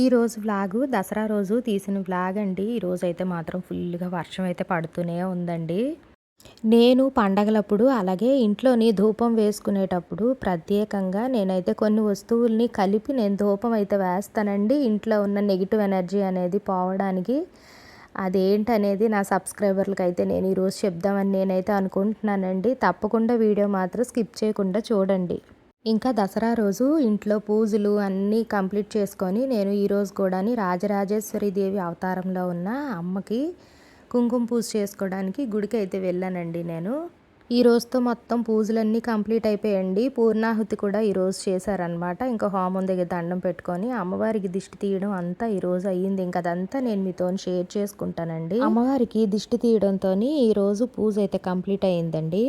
ఈరోజు వ్లాగు దసరా రోజు తీసిన వ్లాగ్ అండి. ఈరోజు అయితే మాత్రం ఫుల్గా వర్షం అయితే పడుతూనే ఉందండి. నేను పండగలప్పుడు అలాగే ఇంట్లోని ధూపం వేసుకునేటప్పుడు ప్రత్యేకంగా నేనైతే కొన్ని వస్తువుల్ని కలిపి నేను ధూపం అయితే వేస్తానండి. ఇంట్లో ఉన్న నెగిటివ్ ఎనర్జీ అనేది పోవడానికి. అదేంటనేది నా సబ్స్క్రైబర్లకు అయితే నేను ఈరోజు చెప్దామని నేనైతే అనుకుంటున్నానండి. తప్పకుండా వీడియో మాత్రం స్కిప్ చేయకుండా చూడండి. ఇంకా దసరా రోజు ఇంట్లో పూజలు అన్నీ కంప్లీట్ చేసుకొని నేను ఈరోజు కూడాని రాజరాజేశ్వరి దేవి అవతారంలో ఉన్న అమ్మకి కుంకుమ పూజ చేసుకోవడానికి గుడికి అయితే వెళ్ళానండి నేను. ఈ రోజుతో మొత్తం పూజలన్నీ కంప్లీట్ అయిపోయండి. పూర్ణాహుతి కూడా ఈరోజు చేశారనమాట ఇంకా హోమం దగ్గర దండం పెట్టుకొని అమ్మవారికి దిష్టి తీయడం అంతా ఈరోజు అయ్యింది. ఇంకా అదంతా నేను మీతో షేర్ చేసుకుంటానండి. అమ్మవారికి దిష్టి తీయడంతో ఈరోజు పూజ అయితే కంప్లీట్ అయ్యిందండి.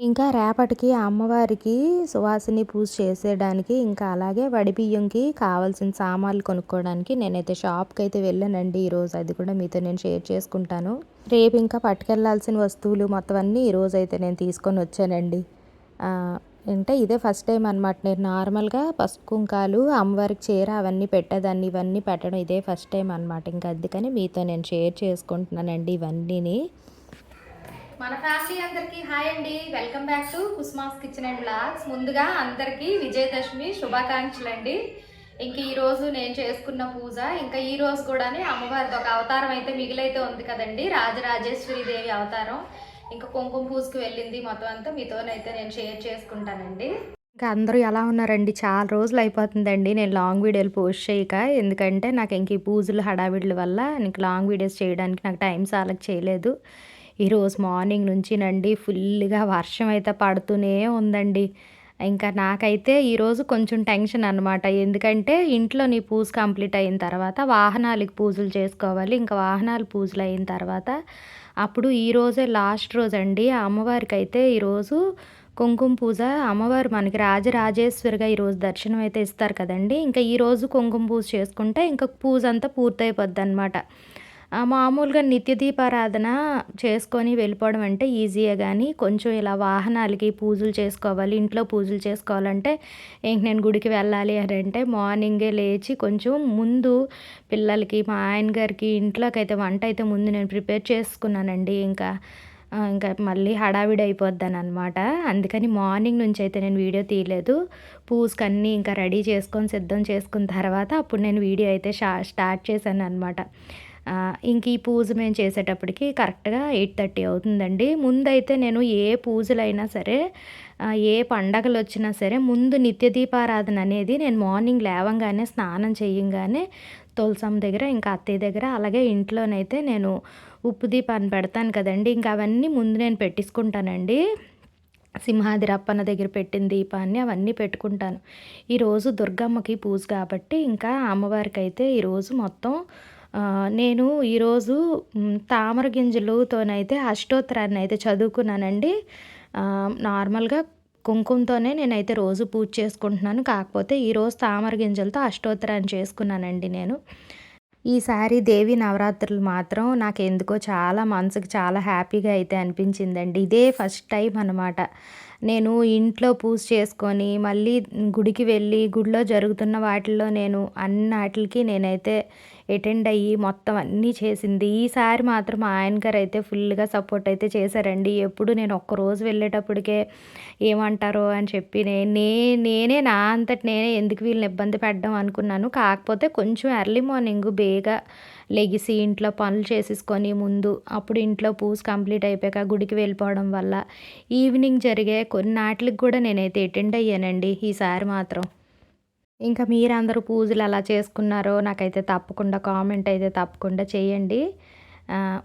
ఇంకా రేపటికి అమ్మవారికి సువాసిని పూజ చేసేయడానికి ఇంకా అలాగే వడిబియ్యంకి కావాల్సిన సామాన్లు కొనుక్కోవడానికి నేనైతే షాప్కి అయితే వెళ్ళానండి ఈరోజు. అది కూడా మీతో నేను షేర్ చేసుకుంటాను. రేపు ఇంకా పట్టుకెళ్ళాల్సిన వస్తువులు మొత్తం అన్నీ ఈరోజు అయితే నేను తీసుకొని వచ్చానండి. అంటే ఇదే ఫస్ట్ టైం అనమాట నేను నార్మల్గా పసుపు కుంకాలు అమ్మవారికి చీర అవన్నీ పెట్టేదాన్ని ఇవన్నీ పెట్టడం ఇదే ఫస్ట్ టైం అనమాట ఇంకా అందుకని మీతో నేను షేర్ చేసుకుంటున్నానండి ఇవన్నీని. మన ఫ్యామిలీ అందరికీ హాయ్ అండి. వెల్కమ్ బ్యాక్ టు కుస్మాస్ కిచెన్ అండ్ బ్లాగ్స్ ముందుగా అందరికీ విజయదశమి శుభాకాంక్షలు అండి ఇంక ఈరోజు నేను చేసుకున్న పూజ ఇంకా ఈ రోజు కూడానే అమ్మవారిది ఒక అవతారం అయితే మిగిలైతే ఉంది కదండి. రాజరాజేశ్వరి దేవి అవతారం. ఇంకా కుంకుమ పూజకి వెళ్ళింది మొత్తం అంతా మీతోనైతే నేను షేర్ చేసుకుంటానండి. ఇంకా అందరూ ఎలా ఉన్నారండి? చాలా రోజులు అయిపోతుందండి. నేను లాంగ్ వీడియోలు పోస్ట్ చేయక. ఎందుకంటే నాకు ఇంక ఈ పూజలు హడావిడ్ల వల్ల ఇంక లాంగ్ వీడియోస్ చేయడానికి నాకు టైం సాలకు చేయలేదు. ఈరోజు మార్నింగ్ నుంచి నండి ఫుల్గా వర్షం అయితే పడుతూనే ఉందండి. ఇంకా నాకైతే ఈరోజు కొంచెం టెన్షన్ అనమాట ఎందుకంటే ఇంట్లో నీ పూజ కంప్లీట్ అయిన తర్వాత వాహనాలకి పూజలు చేసుకోవాలి. ఇంకా వాహనాలు పూజలు అయిన తర్వాత అప్పుడు ఈరోజే లాస్ట్ రోజు అండి అమ్మవారికి అయితే ఈరోజు కుంకుమ పూజ. అమ్మవారు మనకి రాజరాజేశ్వరిగా ఈరోజు దర్శనం అయితే ఇస్తారు కదండి. ఇంకా ఈరోజు కుంకుమ పూజ చేసుకుంటే ఇంకా పూజ అంతా పూర్తయిపోద్ది అనమాట మామూలుగా నిత్య దీపారాధన చేసుకొని వెళ్ళిపోవడం అంటే ఈజీయే కానీ కొంచెం ఇలా వాహనాలకి పూజలు చేసుకోవాలి ఇంట్లో పూజలు చేసుకోవాలంటే ఇంక నేను గుడికి వెళ్ళాలి అని అంటే మార్నింగే లేచి కొంచెం ముందు పిల్లలకి మా ఆయన గారికి ఇంట్లోకి అయితే వంట అయితే ముందు నేను ప్రిపేర్ చేసుకున్నానండి. ఇంకా ఇంకా మళ్ళీ హడావిడి అయిపోద్దాను అనమాట అందుకని మార్నింగ్ నుంచి అయితే నేను వీడియో తీయలేదు. పూజకన్నీ ఇంకా రెడీ చేసుకొని సిద్ధం చేసుకున్న తర్వాత అప్పుడు నేను వీడియో అయితే స్టార్ట్ చేశాను అనమాట ఇంక ఈ పూజ మేము చేసేటప్పటికి కరెక్ట్గా ఎయిట్ థర్టీ అవుతుందండి. ముందైతే నేను ఏ పూజలైనా సరే ఏ పండగలు వచ్చినా సరే ముందు నిత్య దీపారాధన అనేది నేను మార్నింగ్ లేవంగానే స్నానం చేయంగానే తులసమ్మ దగ్గర ఇంకా అత్తయ్య దగ్గర అలాగే ఇంట్లోనైతే నేను ఉప్పు దీపాన్ని పెడతాను కదండి. ఇంకా అవన్నీ ముందు నేను పెట్టించుకుంటానండి. సింహాది రప్పన్న దగ్గర పెట్టిన దీపాన్ని అవన్నీ పెట్టుకుంటాను. ఈరోజు దుర్గమ్మకి పూజ కాబట్టి ఇంకా అమ్మవారికి అయితే ఈరోజు మొత్తం నేను ఈరోజు తామర గింజలుతోనైతే అష్టోత్తరాన్ని అయితే చదువుకున్నానండి నార్మల్గా కుంకుమతోనే నేనైతే రోజు పూజ చేసుకుంటున్నాను. కాకపోతే ఈరోజు తామర గింజలతో అష్టోత్తరాన్ని చేసుకున్నానండి నేను. ఈసారి దేవి నవరాత్రులు మాత్రం నాకు ఎందుకో చాలా మనసుకు చాలా హ్యాపీగా అయితే అనిపించిందండి. ఇదే ఫస్ట్ టైం అనమాట నేను ఇంట్లో పూజ చేసుకొని మళ్ళీ గుడికి వెళ్ళి గుడిలో జరుగుతున్న వాటిల్లో నేను అన్నిటికి నేనైతే అటెండ్ అయ్యి మొత్తం అన్నీ చేసింది. ఈసారి మాత్రం మా ఆయన గారు అయితే ఫుల్గా సపోర్ట్ అయితే చేశారండి. ఎప్పుడు నేను ఒక్కరోజు వెళ్ళేటప్పటికే ఏమంటారో అని చెప్పి నే నేనే నా అంతటి నేనే ఎందుకు వీళ్ళని ఇబ్బంది పెట్టడం అనుకున్నాను. కాకపోతే కొంచెం ఎర్లీ మార్నింగ్ బేగా లెగిసి ఇంట్లో పనులు చేసేసుకొని ముందు అప్పుడు ఇంట్లో పూజ కంప్లీట్ అయిపోయాక గుడికి వెళ్ళిపోవడం వల్ల ఈవినింగ్ జరిగే కొన్ని నాట్లకి కూడా నేనైతే అటెండ్ అయ్యానండి ఈసారి మాత్రం. ఇంకా మీరందరూ పూజలు ఎలా చేసుకున్నారో నాకైతే తప్పకుండా కామెంట్ అయితే తప్పకుండా చేయండి.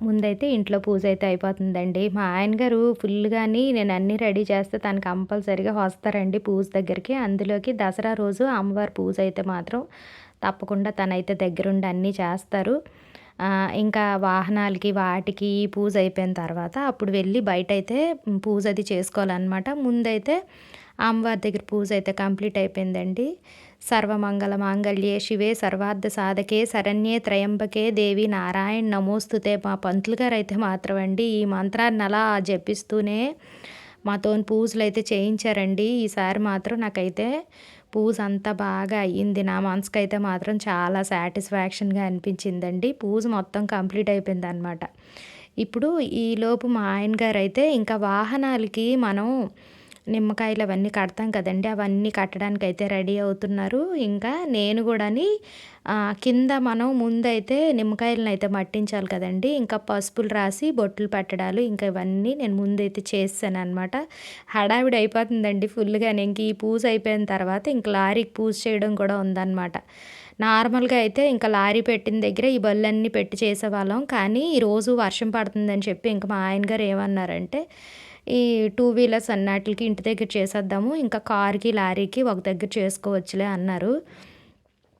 ముందైతే ఇంట్లో పూజ అయితే అయిపోతుందండి. మా ఆయన గారు ఫుల్గాని నేను అన్నీ రెడీ చేస్తే తను కంపల్సరీగా వస్తారండి పూజ దగ్గరికి. అందులోకి దసరా రోజు అమ్మవారి పూజ అయితే మాత్రం తప్పకుండా తనైతే దగ్గరుండి అన్నీ చేస్తారు. ఇంకా వాహనాలకి వాటికి పూజ అయిపోయిన తర్వాత అప్పుడు వెళ్ళి బయట అయితే పూజ అది చేసుకోవాలన్నమాట. ముందైతే అమ్మవారి దగ్గర పూజ అయితే కంప్లీట్ అయిపోయిందండి. సర్వమంగళ మాంగళ్యే శివే సర్వార్థ సాధకే శరణ్యే త్రయంబకే దేవి నారాయణ నమోస్తుతే మా పంతులు గారు అయితే మాత్రం అండి ఈ మంత్రాన్ని అలా జపిస్తూనే మాతో పూజలు అయితే చేయించారండి. ఈసారి మాత్రం నాకైతే పూజ అంతా బాగా అయ్యింది. నా మనసుకైతే మాత్రం చాలా సాటిస్ఫాక్షన్గా అనిపించిందండి. పూజ మొత్తం కంప్లీట్ అయిపోయింది అనమాట ఇప్పుడు ఈలోపు మా ఆయన గారు అయితే ఇంకా వాహనాలకి మనం నిమ్మకాయలు అవన్నీ కడతాం కదండి అవన్నీ కట్టడానికి అయితే రెడీ అవుతున్నారు. ఇంకా నేను కూడాని కింద మనం ముందైతే నిమ్మకాయలను అయితే మట్టించాలి కదండి. ఇంకా పసుపులు రాసి బొట్లు పెట్టడాలు ఇంకా ఇవన్నీ నేను ముందైతే చేస్తాను అనమాట హడావిడి అయిపోతుందండి ఫుల్గా ఇంక ఈ పూజ అయిపోయిన తర్వాత ఇంక లారీకి పూజ చేయడం కూడా ఉందన్నమాట. నార్మల్గా అయితే ఇంకా లారీ పెట్టిన దగ్గర ఈ బళ్ళన్నీ పెట్టి చేసేవాళ్ళం. కానీ ఈరోజు వర్షం పడుతుందని చెప్పి ఇంకా మా ఆయన గారు ఏమన్నారంటే ఈ టూ వీలర్స్ అన్నిటికి ఇంటి దగ్గర చేసేద్దాము. ఇంకా కార్కి లారీకి ఒక దగ్గర చేసుకోవచ్చులే అన్నారు.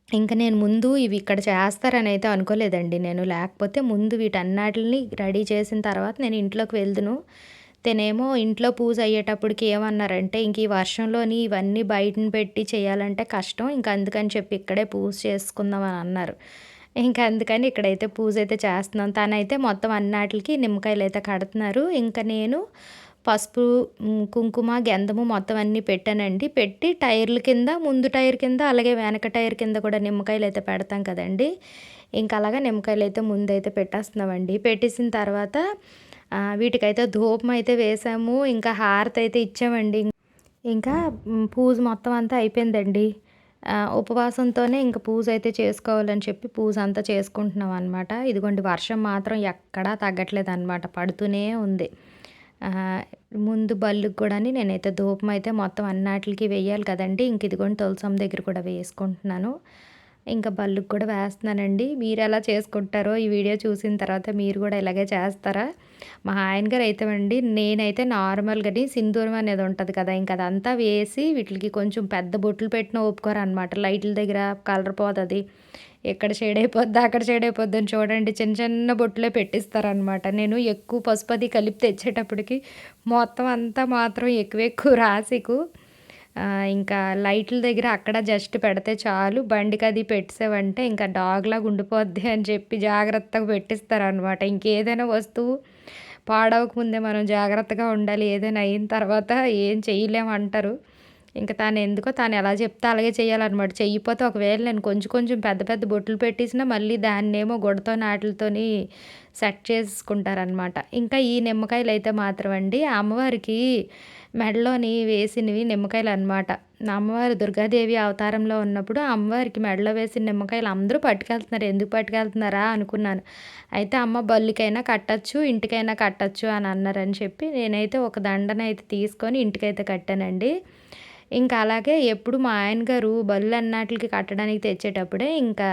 ఇంకా నేను ముందు ఇవి ఇక్కడ చేస్తారని అయితే అనుకోలేదండి నేను. లేకపోతే ముందు వీటన్నిటిని రెడీ చేసిన తర్వాత నేను ఇంట్లోకి వెళ్దును. తనేమో ఇంట్లో పూజ అయ్యేటప్పటికి ఏమన్నారంటే ఇంక ఈ వర్షంలోని ఇవన్నీ బయటను పెట్టి చేయాలంటే కష్టం. ఇంకా అందుకని చెప్పి ఇక్కడే పూజ చేసుకుందాం అని అన్నారు. ఇంకా అందుకని ఇక్కడైతే పూజ అయితే చేస్తున్నాం. తనైతే మొత్తం అన్నిటికి నిమ్మకాయలు అయితే కడుతున్నారు. ఇంకా నేను పసుపు కుంకుమ గంధము మొత్తం అన్నీ పెట్టానండి. పెట్టి టైర్ల కింద ముందు టైర్ కింద అలాగే వెనక టైర్ కింద కూడా నిమ్మకాయలు అయితే పెడతాం కదండి. ఇంకా అలాగా నిమ్మకాయలు అయితే ముందైతే పెట్టేస్తున్నామండి. పెట్టేసిన తర్వాత వీటికైతే ధూపం అయితే వేసాము. ఇంకా హారతి అయితే ఇచ్చామండి. ఇంకా పూజ మొత్తం అంతా అయిపోయిందండి. ఉపవాసంతోనే ఇంకా పూజ అయితే చేసుకోవాలని చెప్పి పూజ అంతా చేసుకుంటున్నాం అనమాట ఇదిగోండి వర్షం మాత్రం ఎక్కడా తగ్గట్లేదు అనమాట పడుతూనే ఉంది. ముందు బళ్ళుకి కూడా నేనైతే ధూపం అయితే మొత్తం అన్నిటికి వేయాలి కదండి. ఇంక ఇదిగోండి తులసం దగ్గర కూడా వేసుకుంటున్నాను. ఇంకా బళ్ళుకి కూడా వేస్తున్నానండి. మీరు ఎలా చేసుకుంటారో ఈ వీడియో చూసిన తర్వాత మీరు కూడా ఇలాగే చేస్తారా? మా ఆయన గారు అయితే అండి నేనైతే నార్మల్గానే సింధూరం అనేది ఉంటుంది కదా ఇంకా అదంతా వేసి వీటికి కొంచెం పెద్ద బొట్లు పెట్టిన ఒప్పుకోరు అనమాట లైట్ల దగ్గర కలర్ పోతుంది. ఎక్కడ షేడ్ అయిపోద్ది అక్కడ షేడ్ అయిపోద్ది అని చూడండి. చిన్న చిన్న బొట్లే పెట్టిస్తారనమాట నేను ఎక్కువ పసుపది కలిపి తెచ్చేటప్పటికి మొత్తం అంతా మాత్రం ఎక్కువ ఎక్కువ రాసికు ఇంకా లైట్ల దగ్గర అక్కడ జస్ట్ పెడితే చాలు. బండికి అది పెట్టేసావంటే ఇంకా డాగ్లాగా ఉండిపోద్ది అని చెప్పి జాగ్రత్తగా పెట్టిస్తారనమాట ఇంకేదైనా వస్తువు పాడవకముందే మనం జాగ్రత్తగా ఉండాలి. ఏదైనా అయిన తర్వాత ఏం చేయలేమంటారు. ఇంకా తాను ఎందుకో తాను ఎలా చెప్తే అలాగే చేయాలన్నమాట. చెయ్యిపోతే ఒకవేళ నేను కొంచెం కొంచెం పెద్ద పెద్ద బొట్లు పెట్టేసినా మళ్ళీ దాన్నేమో గుడతో నాటలతోని సెట్ చేసుకుంటారనమాట ఇంకా ఈ నిమ్మకాయలు అయితే మాత్రం అండి అమ్మవారికి మెడలోని వేసినవి నిమ్మకాయలు అనమాట అమ్మవారు దుర్గాదేవి అవతారంలో ఉన్నప్పుడు అమ్మవారికి మెడలో వేసిన నిమ్మకాయలు అందరూ పట్టుకెళ్తున్నారు. ఎందుకు పట్టుకెళ్తున్నారా అనుకున్నాను. అయితే అమ్మ బల్లికైనా కట్టచ్చు ఇంటికైనా కట్టచ్చు అని అన్నారని చెప్పి నేనైతే ఒక దండనైతే తీసుకొని ఇంటికైతే కట్టానండి. ఇంకా అలాగే ఎప్పుడు మా ఆయన గారు బళ్ళు అన్నట్లకి కట్టడానికి తెచ్చేటప్పుడే ఇంకా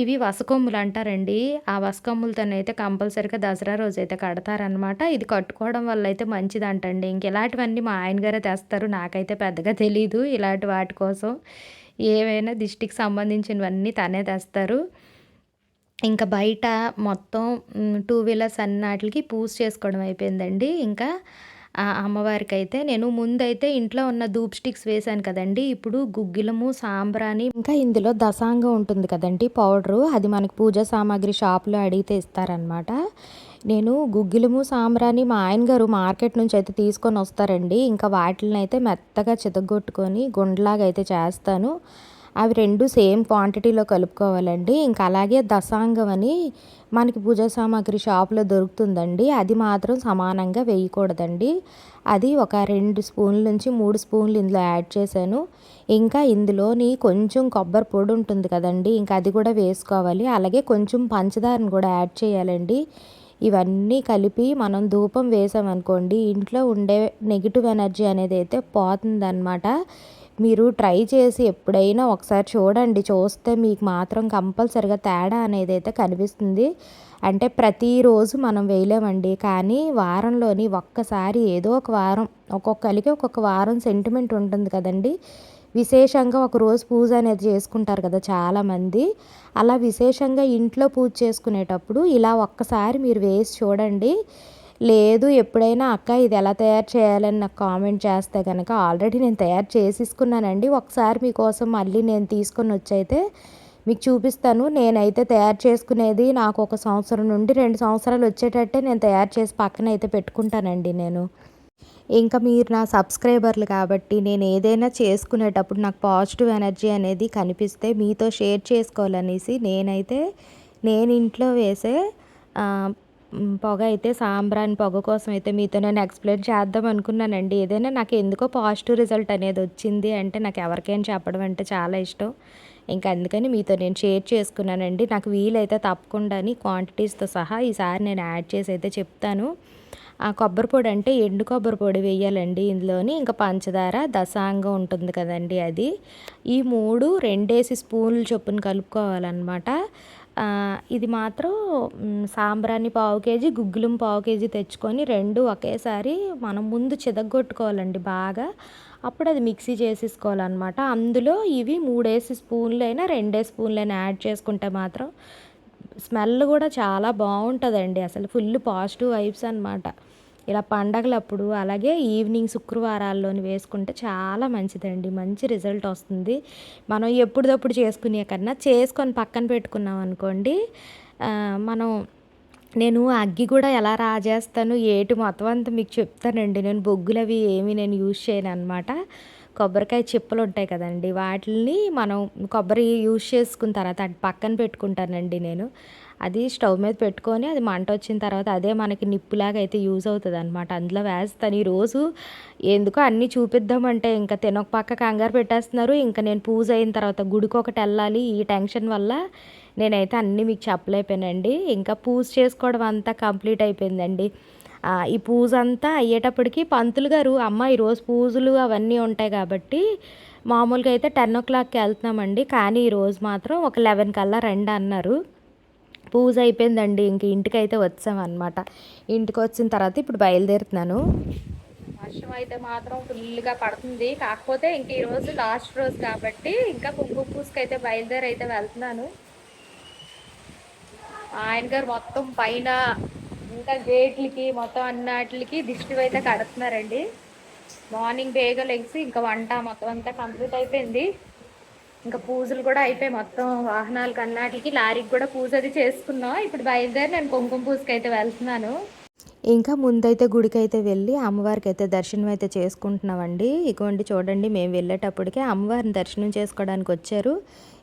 ఇవి వసకొమ్ములు అంటారండి. ఆ వసకొమ్ములతోనైతే కంపల్సరీగా దసరా రోజు అయితే కడతారనమాట ఇది కట్టుకోవడం వల్ల అయితే మంచిదంటండి. ఇంక ఇలాంటివన్నీ మా ఆయన గారే తెస్తారు. నాకైతే పెద్దగా తెలీదు ఇలాంటి వాటి కోసం. ఏవైనా దిష్టికి సంబంధించినవన్నీ తనే తెస్తారు. ఇంకా బయట మొత్తం టూ వీలర్స్ అన్నిటికి పూజ చేసుకోవడం అయిపోయిందండి. ఇంకా అమ్మవారికి అయితే నేను ముందైతే ఇంట్లో ఉన్న ధూప్ స్టిక్స్ వేశాను కదండి. ఇప్పుడు గుగ్గిలము సాంబ్రాణి ఇంకా ఇందులో దశాంగం ఉంటుంది కదండి పౌడరు. అది మనకి పూజా సామాగ్రి షాప్లో అడిగితే ఇస్తారనమాట నేను గుగ్గిలము సాంబ్రాణి మా ఆయన గారు మార్కెట్ నుంచి అయితే తీసుకొని వస్తారండి. ఇంకా వాటిని అయితే మెత్తగా చితగొట్టుకొని గుండ్లాగా అయితే చేస్తాను. అవి రెండు సేమ్ క్వాంటిటీలో కలుపుకోవాలండి. ఇంకా అలాగే దశాంగం అని మనకి పూజా సామాగ్రి షాప్లో దొరుకుతుందండి. అది మాత్రం సమానంగా వేయకూడదండి. అది ఒక రెండు స్పూన్ల నుంచి మూడు స్పూన్లు ఇందులో యాడ్ చేశాను. ఇంకా ఇందులోని కొంచెం కొబ్బరి పొడి ఉంటుంది కదండి ఇంకా అది కూడా వేసుకోవాలి. అలాగే కొంచెం పంచదారను కూడా యాడ్ చేయాలండి. ఇవన్నీ కలిపి మనం ధూపం వేసామనుకోండి ఇంట్లో ఉండే నెగిటివ్ ఎనర్జీ అనేది అయితే పోతుందన్నమాట. మీరు ట్రై చేసి ఎప్పుడైనా ఒకసారి చూడండి. చూస్తే మీకు మాత్రం కంపల్సరిగా తేడా అనేది అయితే కనిపిస్తుంది. అంటే ప్రతిరోజు మనం వేయలేమండి. కానీ వారంలోని ఒక్కసారి ఏదో ఒక వారం ఒక్కొక్కరికి ఒక్కొక్క వారం సెంటిమెంట్ ఉంటుంది కదండి. విశేషంగా ఒక రోజు పూజ అనేది చేసుకుంటారు కదా చాలామంది. అలా విశేషంగా ఇంట్లో పూజ చేసుకునేటప్పుడు ఇలా ఒక్కసారి మీరు వేసి చూడండి. లేదు ఎప్పుడైనా అక్క ఇది ఎలా తయారు చేయాలని నాకు కామెంట్ చేస్తే కనుక ఆల్రెడీ నేను తయారు చేసేసుకున్నానండి. ఒకసారి మీకోసం మళ్ళీ నేను తీసుకొని వచ్చైతే మీకు చూపిస్తాను. నేనైతే తయారు చేసుకునేది నాకు ఒక సంవత్సరం నుండి రెండు సంవత్సరాలు వచ్చేటట్టే నేను తయారు చేసి పక్కన అయితే పెట్టుకుంటానండి నేను. ఇంకా మీరు నా సబ్స్క్రైబర్లు కాబట్టి నేను ఏదైనా చేసుకునేటప్పుడు నాకు పాజిటివ్ ఎనర్జీ అనేది కనిపిస్తే మీతో షేర్ చేసుకోవాలనేసి నేనైతే నేను ఇంట్లో వేసే పొగ అయితే సాంబ్రాన్ పొగ కోసం అయితే మీతో నేను ఎక్స్ప్లెయిన్ చేద్దాం అనుకున్నానండి. ఏదైనా నాకు ఎందుకో పాజిటివ్ రిజల్ట్ అనేది వచ్చింది అంటే నాకు ఎవరికైనా చెప్పడం అంటే చాలా ఇష్టం. ఇంకా అందుకని మీతో నేను షేర్ చేసుకున్నానండి. నాకు వీలైతే తప్పకుండా క్వాంటిటీస్తో సహా ఈసారి నేను యాడ్ చేసి అయితే చెప్తాను. ఆ కొబ్బరి పొడి అంటే ఎండు కొబ్బరి పొడి వేయాలండి ఇందులోని. ఇంకా పంచదార దశాంగం ఉంటుంది కదండి అది. ఈ మూడు రెండేసి స్పూన్లు చొప్పున కలుపుకోవాలన్నమాట. ఇది మాత్రం సాంబ్రాణి పావు కేజీ గుగ్గులం పావు కేజీ తెచ్చుకొని రెండు ఒకేసారి మనం ముందు చిదగొట్టుకోవాలండి బాగా. అప్పుడు అది మిక్సీ చేసేసుకోవాలన్నమాట. అందులో ఇవి మూడేసి స్పూన్లైనా రెండే స్పూన్లైనా యాడ్ చేసుకుంటే మాత్రం స్మెల్ కూడా చాలా బాగుంటుందండి. అసలు ఫుల్ పాజిటివ్ వైబ్స్ అనమాట ఇలా పండగలప్పుడు అలాగే ఈవినింగ్ శుక్రవారాల్లోని వేసుకుంటే చాలా మంచిదండి. మంచి రిజల్ట్ వస్తుంది. మనం ఎప్పుడప్పుడు చేసుకునే కన్నా చేసుకొని పక్కన పెట్టుకున్నాం అనుకోండి మనం నేను అగ్గి కూడా ఎలా రాజేస్తాను ఏటి మొత్తం అంతా మీకు చెప్తానండి. నేను బొగ్గులు అవి ఏమి నేను యూజ్ చేయను అనమాట కొబ్బరికాయ చిప్పలు ఉంటాయి కదండి వాటిని మనం కొబ్బరి యూజ్ చేసుకున్న తర్వాత అటు పక్కన పెట్టుకుంటానండి నేను. అది స్టవ్ మీద పెట్టుకొని అది మంట వచ్చిన తర్వాత అదే మనకి నిప్పులాగా అయితే యూజ్ అవుతుంది అనమాట అందులో వేస్తాను. ఈరోజు ఎందుకో అన్నీ చూపిద్దామంటే ఇంకా తినొక పక్క కంగారు పెట్టేస్తున్నారు. ఇంకా నేను పూజ అయిన తర్వాత గుడికి ఒకటి వెళ్ళాలి. ఈ టెన్షన్ వల్ల నేనైతే అన్నీ మీకు చెప్పలేకపోయానండి. ఇంకా పూజ చేసుకోవడం అంతా కంప్లీట్ అయిపోయిందండి. ఈ పూజ అంతా అయ్యేటప్పటికి పంతులు గారు అమ్మ ఈరోజు పూజలు అవన్నీ ఉంటాయి కాబట్టి మామూలుగా అయితే టెన్ ఓ క్లాక్కి వెళ్తున్నామండి. కానీ ఈరోజు మాత్రం ఒక లెవెన్ కల్లా రండి అన్నారు. పూజ అయిపోయిందండి. ఇంక ఇంటికి అయితే వచ్చామన్నమాట. ఇంటికి వచ్చిన తర్వాత ఇప్పుడు బయలుదేరుతున్నాను. వర్షం అయితే మాత్రం ఫుల్గా పడుతుంది. కాకపోతే ఇంక ఈరోజు లాస్ట్ రోజు కాబట్టి ఇంకా కుంకుమ పూసుకు అయితే బయలుదేరి అయితే వెళ్తున్నాను. ఆయన గారు మొత్తం పైన ఇంకా గేట్లకి మొత్తం అన్నిటికి దిష్టి అయితే కడుతున్నారండి. మార్నింగ్ బేగా లెగ్సి ఇంకా వంట మొత్తం అంతా కంప్లీట్ అయిపోయింది. ఇంకా పూజలు కూడా అయిపోయి మొత్తం వాహనాలకు అన్నిటికి. లారీకి కూడా పూజ అది చేసుకున్నాం. ఇప్పుడు బయలుదేరి నేను కుంకుమ పూజకి అయితే వెళ్తున్నాను. ఇంకా ముందైతే గుడికి అయితే వెళ్ళి అమ్మవారికి అయితే దర్శనం అయితే చేసుకుంటున్నామండి. ఇగోండి చూడండి మేము వెళ్ళేటప్పటికే అమ్మవారిని దర్శనం చేసుకోవడానికి వచ్చారు.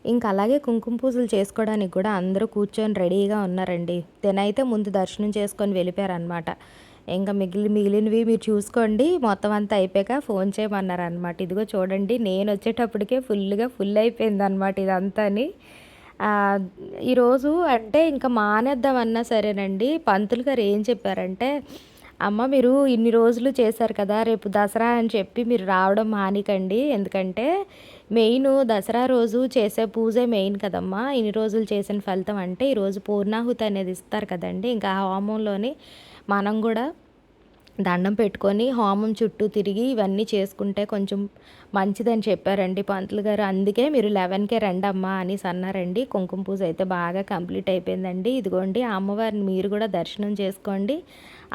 ఇంకా అలాగే కుంకుమ పూజలు చేసుకోవడానికి కూడా అందరూ కూర్చొని రెడీగా ఉన్నారండి. తినైతే ముందు దర్శనం చేసుకొని వెళ్ళిపోయారనమాట ఇంకా మిగిలి మిగిలినవి మీరు చూసుకోండి. మొత్తం అంతా అయిపోయాక ఫోన్ చేయమన్నారు అనమాట ఇదిగో చూడండి నేను వచ్చేటప్పటికే ఫుల్గా ఫుల్ అయిపోయింది అనమాట ఇదంతా అని ఈరోజు అంటే ఇంకా మానేద్దామన్నా సరేనండి. పంతులు గారు ఏం చెప్పారంటే అమ్మ మీరు ఇన్ని రోజులు చేశారు కదా రేపు దసరా అని చెప్పి మీరు రావడం మానికండి. ఎందుకంటే మెయిన్ దసరా రోజు చేసే పూజే మెయిన్ కదమ్మా. ఇన్ని రోజులు చేసిన ఫలితం అంటే ఈరోజు పూర్ణాహుతి అనేది ఇస్తారు కదండి. ఇంకా హోమంలోని మనం కూడా దండం పెట్టుకొని హోమం చుట్టూ తిరిగి ఇవన్నీ చేసుకుంటే కొంచెం మంచిదని చెప్పారండి పంతులు గారు. అందుకే మీరు లెవెన్కే రండి అమ్మా అనేసి అన్నారండి. కుంకుమ పూజ అయితే బాగా కంప్లీట్ అయిపోయిందండి. ఇదిగోండి అమ్మవారిని మీరు కూడా దర్శనం చేసుకోండి.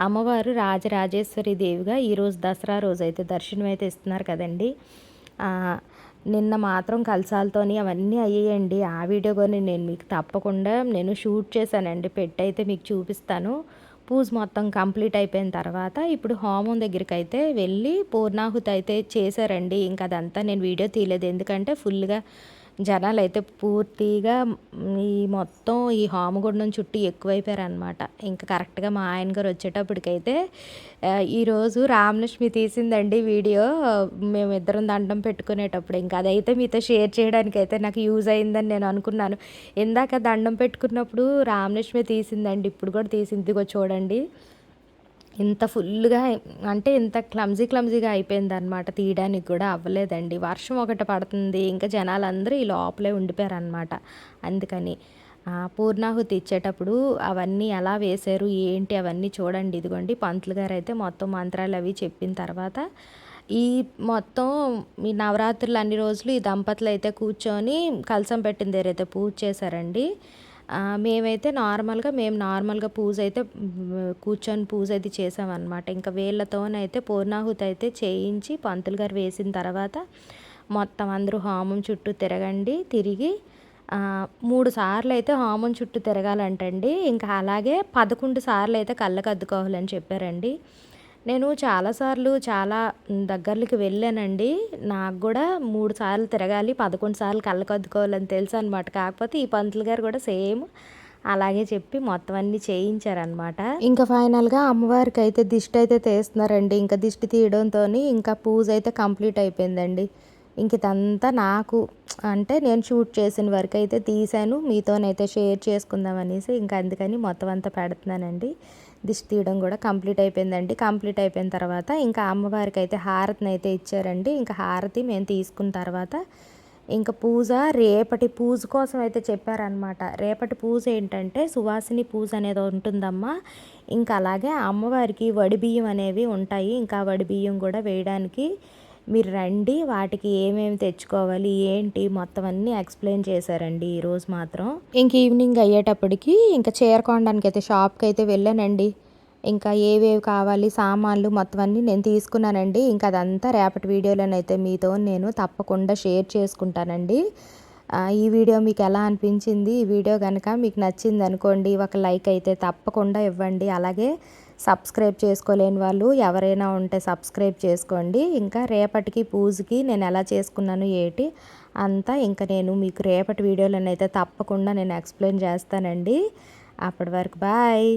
అమ్మవారు రాజరాజేశ్వరి దేవిగా ఈరోజు దసరా రోజు అయితే దర్శనం అయితే ఇస్తున్నారు కదండి. నిన్న మాత్రం కలసాలతోని అవన్నీ అయ్యాయండి. ఆ వీడియో కూడా నేను మీకు తప్పకుండా నేను షూట్ చేశానండి. పెట్టయితే మీకు చూపిస్తాను. పూజ మొత్తం కంప్లీట్ అయిపోయిన తర్వాత ఇప్పుడు హోమం దగ్గరికి అయితే వెళ్ళి పూర్ణాహుతి అయితే చేశారండి. ఇంకా అదంతా నేను వీడియో తీయలేదు. ఎందుకంటే ఫుల్గా జనాలు అయితే పూర్తిగా ఈ మొత్తం ఈ హోమగుండం చుట్టూ ఎక్కువైపోయారు అనమాట ఇంకా కరెక్ట్గా మా ఆయన గారు వచ్చేటప్పటికైతే ఈరోజు రామలక్ష్మి తీసిందండి వీడియో. మేమిద్దరం దండం పెట్టుకునేటప్పుడు ఇంకా అదైతే మీతో షేర్ చేయడానికి అయితే నాకు యూజ్ అయిందని నేను అనుకున్నాను. ఇందాక దండం పెట్టుకున్నప్పుడు రామలక్ష్మి తీసిందండి ఇప్పుడు కూడా తీసింది ఇదిగో చూడండి. ఇంత ఫుల్గా అంటే ఇంత క్లమ్జీ క్లమ్జీగా అయిపోయింది అనమాట తీయడానికి కూడా అవ్వలేదండి. వర్షం ఒకటి పడుతుంది. ఇంకా జనాలందరూ ఈ లోపలే ఉండిపోయారు అనమాట అందుకని పూర్ణాహుతి ఇచ్చేటప్పుడు అవన్నీ ఎలా వేశారు? ఏంటి? అవన్నీ చూడండి. ఇదిగోండి పంతులు గారు అయితే మొత్తం మంత్రాలు అవి చెప్పిన తర్వాత ఈ మొత్తం ఈ నవరాత్రులు అన్ని రోజులు ఈ దంపతులు అయితే కూర్చొని కలసం పెట్టిన దగ్గర అయితే పూజ చేశారండి. మేమైతే నార్మల్గా మేము నార్మల్గా పూజ అయితే కూర్చొని పూజ అయితే చేసామన్నమాట. ఇంకా వీళ్ళతోనైతే పూర్ణాహుతి అయితే చేయించి పంతులు గారు వేసిన తర్వాత మొత్తం అందరూ హోమం చుట్టూ తిరగండి తిరిగి మూడు సార్లు అయితే హోమం చుట్టూ తిరగాలంటండి. ఇంకా అలాగే పదకొండు సార్లు అయితే కళ్ళకద్దుకోవాలని చెప్పారండి. నేను చాలాసార్లు చాలా దగ్గరలకి వెళ్ళానండి. నాకు కూడా మూడు సార్లు తిరగాలి పదకొండు సార్లు కళ్ళకద్దుకోవాలని తెలుసు అనమాట కాకపోతే ఈ పంతులు గారు కూడా సేమ్ అలాగే చెప్పి మొత్తం అన్నీ చేయించారనమాట ఇంకా ఫైనల్గా అమ్మవారికి అయితే దిష్టి అయితే తీస్తున్నారండి. ఇంకా దిష్టి తీయడంతో ఇంకా పూజ అయితే కంప్లీట్ అయిపోయిందండి. ఇంక ఇదంతా నాకు అంటే నేను షూట్ చేసిన వరకు అయితే తీశాను. మీతోనైతే షేర్ చేసుకుందాం అనేసి ఇంకా అందుకని మొత్తం అంతా పెడుతున్నానండి. దిష్టి తీయడం కూడా కంప్లీట్ అయిపోయిందండి. కంప్లీట్ అయిపోయిన తర్వాత ఇంకా అమ్మవారికి అయితే హారతిని అయితే ఇచ్చారండి. ఇంకా హారతి మేము తీసుకున్న తర్వాత ఇంకా పూజ రేపటి పూజ కోసం అయితే చెప్పారనమాట రేపటి పూజ ఏంటంటే సువాసిని పూజ అనేది ఉంటుందమ్మా. ఇంకా అలాగే అమ్మవారికి వడి బియ్యం అనేవి ఉంటాయి. ఇంకా వడి బియ్యం కూడా వేయడానికి మీరు రండి వాటికి ఏమేమి తెచ్చుకోవాలి ఏంటి మొత్తం అన్నీ ఎక్స్ప్లెయిన్ చేశారండి ఈరోజు మాత్రం. ఇంక ఈవినింగ్ అయ్యేటప్పటికి ఇంకా చేరుకోవడానికి అయితే షాప్కి అయితే వెళ్ళానండి. ఇంకా ఏవేవి కావాలి సామాన్లు మొత్తం అన్నీ నేను తీసుకున్నానండి. ఇంకా అదంతా రేపటి వీడియోలోనైతే మీతో నేను తప్పకుండా షేర్ చేసుకుంటానండి. ఈ వీడియో మీకు ఎలా అనిపించింది? ఈ వీడియో కనుక మీకు నచ్చింది అనుకోండి ఒక లైక్ అయితే తప్పకుండా ఇవ్వండి. అలాగే సబ్స్క్రైబ్ చేసుకోలేని వాళ్ళు ఎవరైనా ఉంటే సబ్స్క్రైబ్ చేసుకోండి. ఇంకా రేపటికి పూజకి నేను ఎలా చేసుకున్నాను ఏటి అంతా ఇంకా నేను మీకు రేపటి వీడియోలోనైతే తప్పకుండా నేను ఎక్స్ప్లెయిన్ చేస్తానండి. అప్పటి వరకు బాయ్.